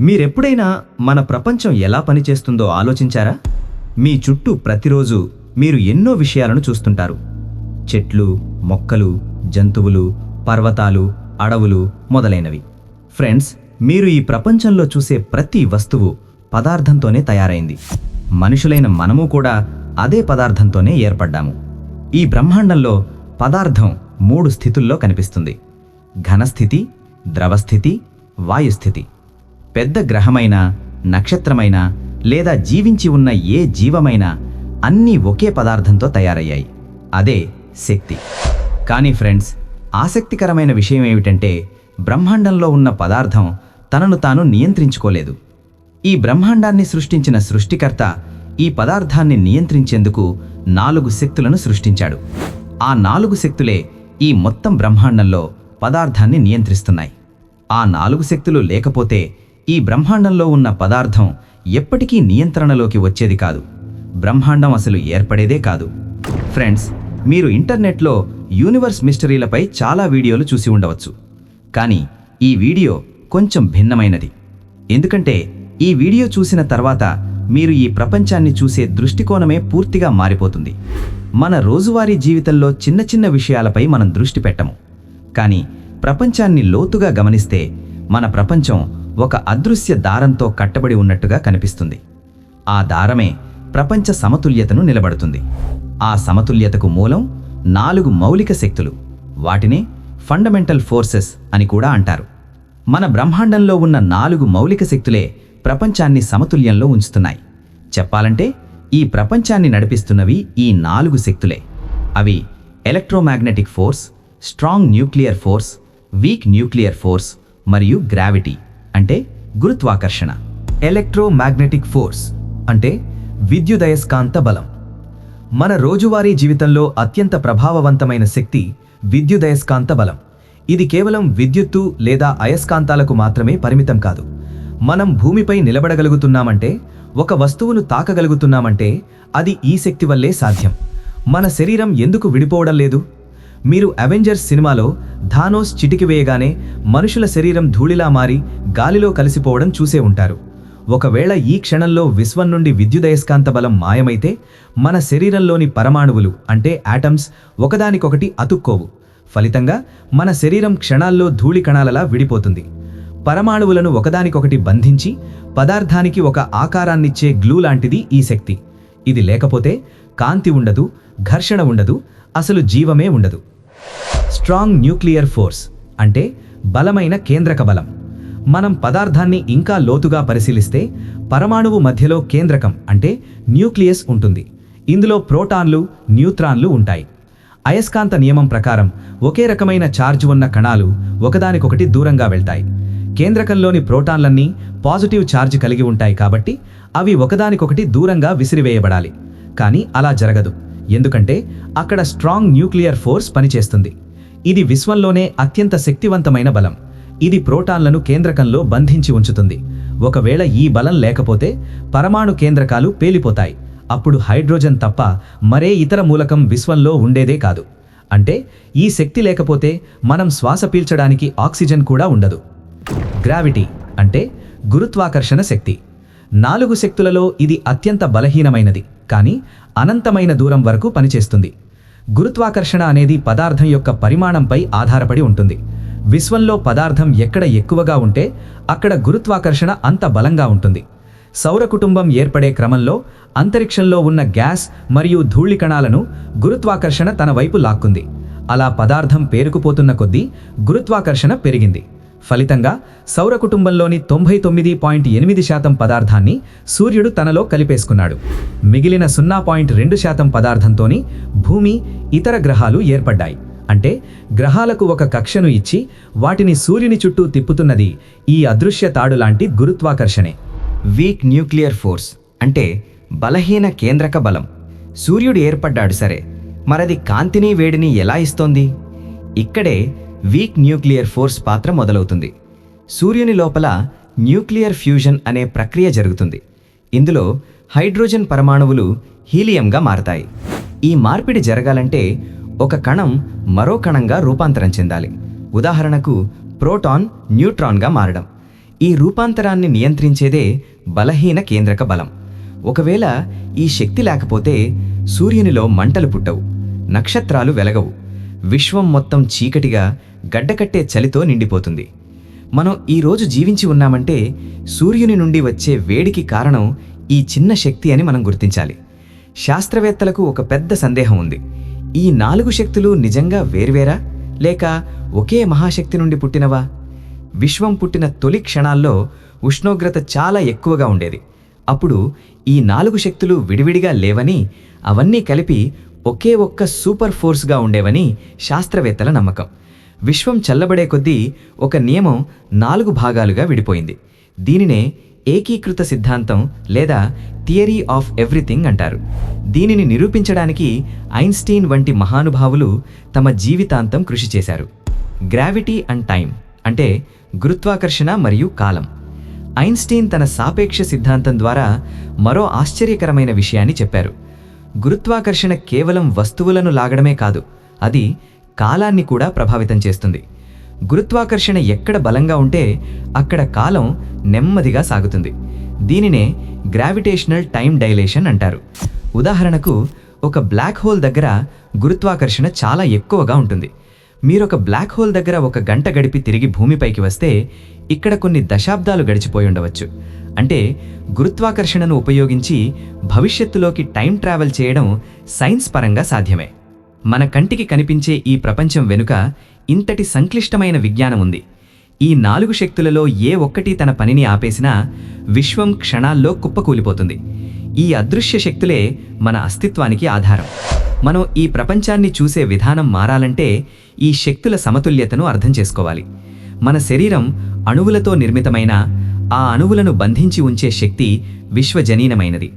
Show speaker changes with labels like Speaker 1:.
Speaker 1: మీరెప్పుడైనా మన ప్రపంచం ఎలా పనిచేస్తుందో ఆలోచించారా? మీ చుట్టూ ప్రతిరోజు మీరు ఎన్నో విషయాలను చూస్తుంటారు. చెట్లు మొక్కలు జంతువులు పర్వతాలు అడవులు మొదలైనవి. ఫ్రెండ్స్ మీరు ఈ ప్రపంచంలో చూసే ప్రతి వస్తువు పదార్థంతోనే తయారైంది. మనుషులైన మనము కూడా అదే పదార్థంతోనే ఏర్పడ్డాము. ఈ బ్రహ్మాండంలో పదార్థం మూడు స్థితుల్లో కనిపిస్తుంది. ఘనస్థితి ద్రవస్థితి వాయుస్థితి. పెద్ద గ్రహమైన నక్షత్రమైన లేదా జీవించి ఉన్న ఏ జీవమైనా అన్నీ ఒకే పదార్థంతో తయారయ్యాయి. అదే శక్తి. కానీ ఫ్రెండ్స్ ఆసక్తికరమైన విషయం ఏమిటంటే బ్రహ్మాండంలో ఉన్న పదార్థం తనను తాను నియంత్రించుకోలేదు. ఈ బ్రహ్మాండాన్ని సృష్టించిన సృష్టికర్త ఈ పదార్థాన్ని నియంత్రించేందుకు నాలుగు శక్తులను సృష్టించాడు. ఆ నాలుగు శక్తులే ఈ మొత్తం బ్రహ్మాండంలో పదార్థాన్ని నియంత్రిస్తున్నాయి. ఆ నాలుగు శక్తులు లేకపోతే ఈ బ్రహ్మాండంలో ఉన్న పదార్థం ఎప్పటికీ నియంత్రణలోకి వచ్చేది కాదు. బ్రహ్మాండం అసలు ఏర్పడేదే కాదు. ఫ్రెండ్స్ మీరు ఇంటర్నెట్లో యూనివర్స్ మిస్టరీలపై చాలా వీడియోలు చూసి ఉండవచ్చు. కానీ ఈ వీడియో కొంచెం భిన్నమైనది. ఎందుకంటే ఈ వీడియో చూసిన తర్వాత మీరు ఈ ప్రపంచాన్ని చూసే దృష్టికోణమే పూర్తిగా మారిపోతుంది. మన రోజువారీ జీవితంలో చిన్న చిన్న విషయాలపై మనం దృష్టి పెట్టము. కానీ ప్రపంచాన్ని లోతుగా గమనిస్తే మన ప్రపంచం ఒక అదృశ్య దారంతో కట్టబడి ఉన్నట్టుగా కనిపిస్తుంది. ఆ దారమే ప్రపంచ సమతుల్యతను నిలబడుతుంది. ఆ సమతుల్యతకు మూలం నాలుగు మౌలిక శక్తులు వాటిని ఫండమెంటల్ ఫోర్సెస్ అని కూడా అంటారు. మన బ్రహ్మాండంలో ఉన్న నాలుగు మౌలిక శక్తులే ప్రపంచాన్ని సమతుల్యంలో ఉంచుతున్నాయి. చెప్పాలంటే ఈ ప్రపంచాన్ని నడిపిస్తున్నవి ఈ నాలుగు శక్తులే. అవి electromagnetic force strong nuclear force weak nuclear force మరియు గ్రావిటీ అంటే గురుత్వాకర్షణ ఎలక్ట్రోమాగ్నెటిక్ ఫోర్స్ అంటే విద్యుదయస్కాంత బలం. మన రోజువారీ జీవితంలో అత్యంత ప్రభావవంతమైన శక్తి విద్యుదయస్కాంత బలం. ఇది కేవలం విద్యుత్తు లేదా అయస్కాంతాలకు మాత్రమే పరిమితం కాదు. మనం భూమిపై నిలబడగలుగుతున్నామంటే ఒక వస్తువును తాకగలుగుతున్నామంటే అది ఈ శక్తి వల్లే సాధ్యం. మన శరీరం ఎందుకు విడిపోవడం లేదు? మీరు అవెంజర్స్ సినిమాలో ధానోస్ చిటికి వేయగానే మనుషుల శరీరం ధూళిలా మారి గాలిలో కలిసిపోవడం చూసే ఉంటారు. ఒకవేళ ఈ క్షణంలో విశ్వం నుండి విద్యుదయస్కాంత బలం మాయమైతే మన శరీరంలోని పరమాణువులు అంటే యాటమ్స్ ఒకదానికొకటి అతుక్కోవు. ఫలితంగా మన శరీరం క్షణాల్లో ధూళి కణాలలా విడిపోతుంది. పరమాణువులను ఒకదానికొకటి బంధించి పదార్థానికి ఒక ఆకారాన్నిచ్చే గ్లూ లాంటిది ఈ శక్తి. ఇది లేకపోతే కాంతి ఉండదు ఘర్షణ ఉండదు అసలు జీవమే ఉండదు. స్ట్రాంగ్ న్యూక్లియర్ ఫోర్స్ అంటే బలమైన కేంద్రక బలం. మనం పదార్థాన్ని ఇంకా లోతుగా పరిశీలిస్తే పరమాణువు మధ్యలో కేంద్రకం అంటే న్యూక్లియస్ ఉంటుంది. ఇందులో ప్రోటాన్లు న్యూట్రాన్లు ఉంటాయి. అయస్కాంత నియమం ప్రకారం ఒకే రకమైన ఛార్జ్ ఉన్న కణాలు ఒకదానికొకటి దూరంగా వెళ్తాయి. కేంద్రకంలోని ప్రోటాన్లన్నీ పాజిటివ్ ఛార్జ్ కలిగి ఉంటాయి కాబట్టి అవి ఒకదానికొకటి దూరంగా విసిరివేయబడాలి. కానీ అలా జరగదు. ఎందుకంటే అక్కడ స్ట్రాంగ్ న్యూక్లియర్ ఫోర్స్ పనిచేస్తుంది. ఇది విశ్వంలోనే అత్యంత శక్తివంతమైన బలం. ఇది ప్రోటాన్లను కేంద్రకంలో బంధించి ఉంచుతుంది. ఒకవేళ ఈ బలం లేకపోతే పరమాణు కేంద్రకాలు పేలిపోతాయి. అప్పుడు హైడ్రోజన్ తప్ప మరే ఇతర మూలకం విశ్వంలో ఉండేదే కాదు. అంటే ఈ శక్తి లేకపోతే మనం శ్వాస పీల్చడానికి ఆక్సిజన్ కూడా ఉండదు. గ్రావిటీ అంటే గురుత్వాకర్షణ శక్తి. నాలుగు శక్తులలో ఇది అత్యంత బలహీనమైనది. కానీ అనంతమైన దూరం వరకు పనిచేస్తుంది. గురుత్వాకర్షణ అనేది పదార్థం యొక్క పరిమాణంపై ఆధారపడి ఉంటుంది. విశ్వంలో పదార్థం ఎక్కడ ఎక్కువగా ఉంటే అక్కడ గురుత్వాకర్షణ అంత బలంగా ఉంటుంది. సౌర కుటుంబం ఏర్పడే క్రమంలో అంతరిక్షంలో ఉన్న గ్యాస్ మరియు ధూళి కణాలను గురుత్వాకర్షణ తన వైపు లాక్కుంది. అలా పదార్థం పేరుకుపోతున్న కొద్దీ గురుత్వాకర్షణ పెరిగింది. ఫలితంగా సౌర కుటుంబంలోని తొంభై తొమ్మిది పాయింట్ ఎనిమిది శాతం పదార్థాన్ని సూర్యుడు తనలో కలిపేసుకున్నాడు. మిగిలిన సున్నా పాయింట్ రెండు శాతం పదార్థంతోని భూమి ఇతర గ్రహాలు ఏర్పడ్డాయి. అంటే గ్రహాలకు ఒక కక్షను ఇచ్చి వాటిని సూర్యుని చుట్టూ తిప్పుతున్నది ఈ అదృశ్య తాడు లాంటి గురుత్వాకర్షణే. వీక్ న్యూక్లియర్ ఫోర్స్ అంటే బలహీన కేంద్రక బలం. సూర్యుడు ఏర్పడ్డాడు సరే మరది కాంతిని వేడిని ఎలా ఇస్తోంది? ఇక్కడే వీక్ న్యూక్లియర్ ఫోర్స్ పాత్ర మొదలవుతుంది. సూర్యుని లోపల న్యూక్లియర్ ఫ్యూజన్ అనే ప్రక్రియ జరుగుతుంది. ఇందులో హైడ్రోజన్ పరమాణువులు హీలియంగా మారతాయి. ఈ మార్పిడి జరగాలంటే ఒక కణం మరో కణంగా రూపాంతరం చెందాలి. ఉదాహరణకు ప్రోటాన్ న్యూట్రాన్గా మారడం. ఈ రూపాంతరాన్ని నియంత్రించేదే బలహీన కేంద్రక బలం. ఒకవేళ ఈ శక్తి లేకపోతే సూర్యునిలో మంటలు పుట్టవు. నక్షత్రాలు వెలగవు. విశ్వం మొత్తం చీకటిగా గడ్డకట్టే చలితో నిండిపోతుంది. మనం ఈరోజు జీవించి ఉన్నామంటే సూర్యుని నుండి వచ్చే వేడికి కారణం ఈ చిన్న శక్తి అని మనం గుర్తించాలి. శాస్త్రవేత్తలకు ఒక పెద్ద సందేహం ఉంది. ఈ నాలుగు శక్తులు నిజంగా వేర్వేరా? లేక ఒకే మహాశక్తి నుండి పుట్టినవా? విశ్వం పుట్టిన తొలి క్షణాల్లో ఉష్ణోగ్రత చాలా ఎక్కువగా ఉండేది. అప్పుడు ఈ నాలుగు శక్తులు విడివిడిగా లేవని అవన్నీ కలిపి ఒకే ఒక్క సూపర్ ఫోర్స్గా ఉండేవని శాస్త్రవేత్తల నమ్మకం. విశ్వం చల్లబడే కొద్దీ ఒక నియమం నాలుగు భాగాలుగా విడిపోయింది. దీనినే ఏకీకృత సిద్ధాంతం లేదా థియరీ ఆఫ్ ఎవ్రీథింగ్ అంటారు. దీనిని నిరూపించడానికి ఐన్స్టీన్ వంటి మహానుభావులు తమ జీవితాంతం కృషి చేశారు. గ్రావిటీ అండ్ టైం అంటే గురుత్వాకర్షణ మరియు కాలం. ఐన్స్టీన్ తన సాపేక్ష సిద్ధాంతం ద్వారా మరో ఆశ్చర్యకరమైన విషయాన్ని చెప్పారు. గురుత్వాకర్షణ కేవలం వస్తువులను లాగడమే కాదు అది కాలాన్ని కూడా ప్రభావితం చేస్తుంది. గురుత్వాకర్షణ ఎక్కడ బలంగా ఉంటే అక్కడ కాలం నెమ్మదిగా సాగుతుంది. దీనినే గ్రావిటేషనల్ టైం డైలేషన్ అంటారు. ఉదాహరణకు ఒక బ్లాక్ హోల్ దగ్గర గురుత్వాకర్షణ చాలా ఎక్కువగా ఉంటుంది. మీరొక బ్లాక్ హోల్ దగ్గర ఒక గంట గడిపి తిరిగి భూమిపైకి వస్తే ఇక్కడ కొన్ని దశాబ్దాలు గడిచిపోయి ఉండవచ్చు. అంటే గురుత్వాకర్షణను ఉపయోగించి భవిష్యత్తులోకి టైం ట్రావెల్ చేయడం సైన్స్ పరంగా సాధ్యమే. మన కంటికి కనిపించే ఈ ప్రపంచం వెనుక ఇంతటి సంక్లిష్టమైన విజ్ఞానం ఉంది. ఈ నాలుగు శక్తులలో ఏ ఒక్కటి తన పనిని ఆపేసినా విశ్వం క్షణాల్లో కుప్పకూలిపోతుంది. ఈ అదృశ్య శక్తులే మన అస్తిత్వానికి ఆధారం. మనం ఈ ప్రపంచాన్ని చూసే విధానం మారాలంటే ఈ శక్తుల సమతుల్యతను అర్థం చేసుకోవాలి. మన శరీరం అణువులతో నిర్మితమైన ఆ అణువులను బంధించి ఉంచే శక్తి విశ్వజనీనమైనది.